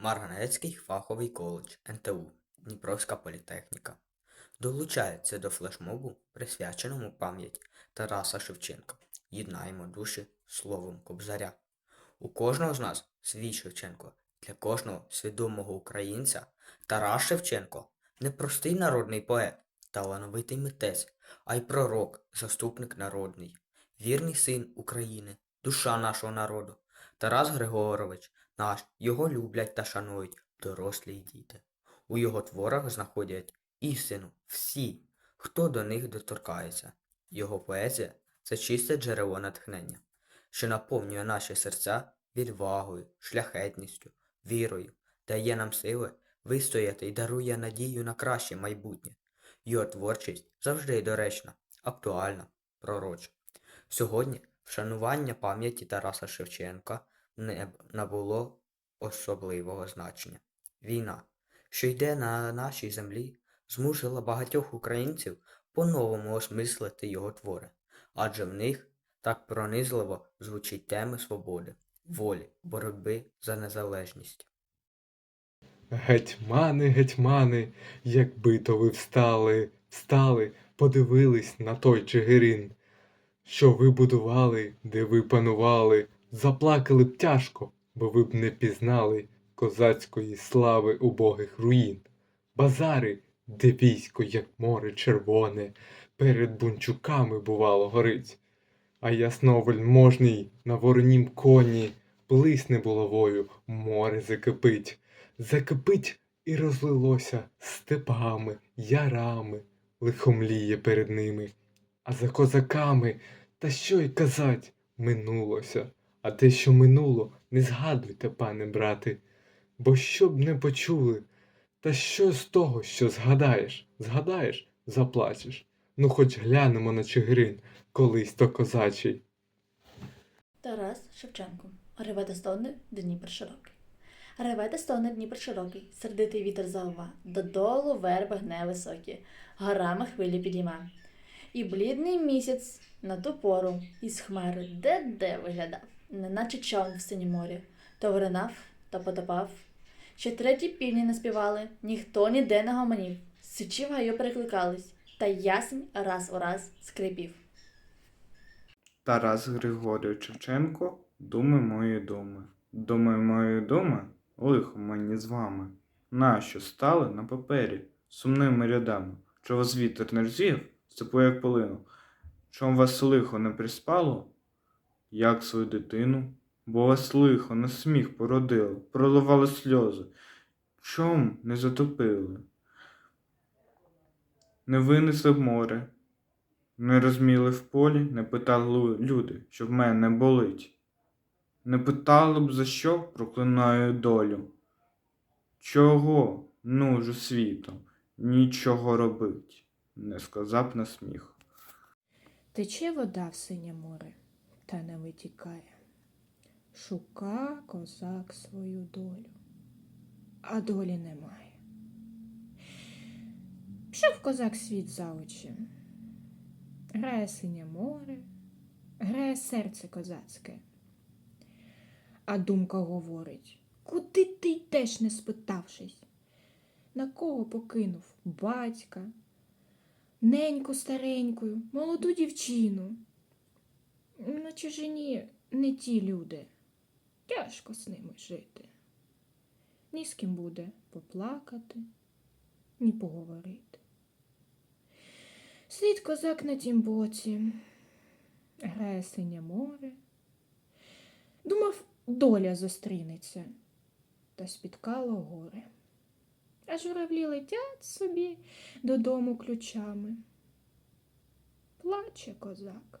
Марганецький фаховий коледж НТУ Дніпровська політехніка долучається до флешмобу, присвяченому пам'яті Тараса Шевченка. Єднаємо душі словом Кобзаря. У кожного з нас свій Шевченко. Для кожного свідомого українця Тарас Шевченко не простий народний поет, талановитий митець, а й пророк, заступник народний, вірний син України, душа нашого народу. Тарас Григорович наш, його люблять та шанують дорослі й діти. У його творах знаходять істину всі, хто до них доторкається. Його поезія це чисте джерело натхнення, що наповнює наші серця відвагою, шляхетністю, вірою, дає нам сили вистояти і дарує надію на краще майбутнє. Його творчість завжди доречна, актуальна, пророча. Сьогодні вшанування пам'яті Тараса Шевченка не набуло особливого значення. Війна, що йде на нашій землі, змусила багатьох українців по-новому осмислити його твори, адже в них так пронизливо звучить теми свободи, волі, боротьби за незалежність. Гетьмани, гетьмани, якби то ви встали, встали, подивились на той Чигирин, що ви будували, де ви панували, заплакали б тяжко, бо ви б не пізнали козацької слави убогих руїн. Базари, де військо, як море червоне, перед бунчуками бувало горить, а ясновельможний на воронім коні блисне булавою, море закипить закипить і розлилося степами, ярами, лихомліє перед ними. А за козаками, та що й казать, минулося. А те, що минуло, не згадуйте, пане брате, бо що б не почули, та що з того, що згадаєш? Згадаєш, заплачеш. Ну, хоч глянемо на Чигирин, колись то козачий. Тарас Шевченко. Реве та стоне Дніпр широкий. Реве та стоне Дніпр широкий, сердитий вітер залва, додолу верби гне високі, горами хвилі підійма. І блідний місяць на ту пору із хмари де-де виглядав, неначе човн в синім морі, то виринав, то потопав. Ще треті півні наспівали, ніхто ніде не гомонів, сичі в гаю перекликались, та ясень раз у раз скрипів. Тарас Григорійович Шевченко, думи мої думи. Думи мої думи, лихо мені з вами. Нащо стали на папері сумними рядами? Що вас вітер не розів, степу як полину? Чом вас лихо не приспало, як свою дитину? Бо вас лихо на сміх породило, проливали сльози. Чом не затопили? Не винесли в море, не розміли в полі, не питали люди, що в мене болить. Не питали б за що проклинаю долю. Чого нужу світом, нічого робить, не сказав на сміх. Тече вода в синє море, та не витікає. Шука козак свою долю, а долі немає. Пішов козак світ за очі. Грає синє море, грає серце козацьке. А думка говорить, куди ти йдеш, не спитавшись? На кого покинув батька, неньку старенькою, молоду дівчину. На чужині не ті люди. Тяжко з ними жити. Ні з ким буде поплакати, ні поговорити. Сидить козак на тім боці, грає синє море. Думав, доля зустрінеться, та спіткало горе. А журавлі летять собі додому ключами. Плаче козак,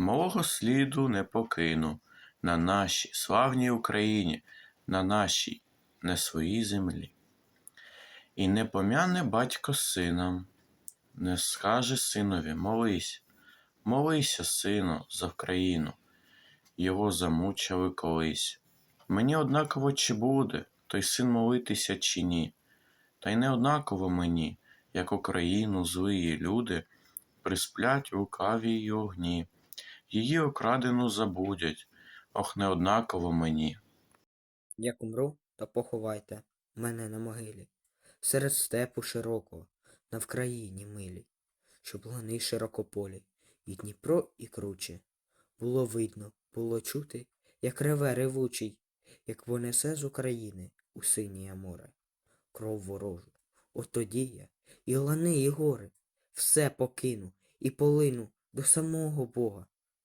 Малого сліду не покину на нашій славній Україні, на нашій не своїй землі. І не пом'яне батько сина, не скаже синові молись, молися, сину, за Вкраїну. Його замучили колись. Мені однаково чи буде той син молитися чи ні. Та й не однаково мені, як Україну злиї люди присплять лукаві й огні, її окрадену забудять, ох, не однаково мені. Як умру, то поховайте мене на могилі, серед степу широкого, на Вкраїні милій, щоб лани широкополі, і Дніпро, і круче. Було видно, було чути, як реве ревучий, як понесе з України у синє море. Кров ворожу. От тоді я і лани, і гори, все покину і полину до самого Бога.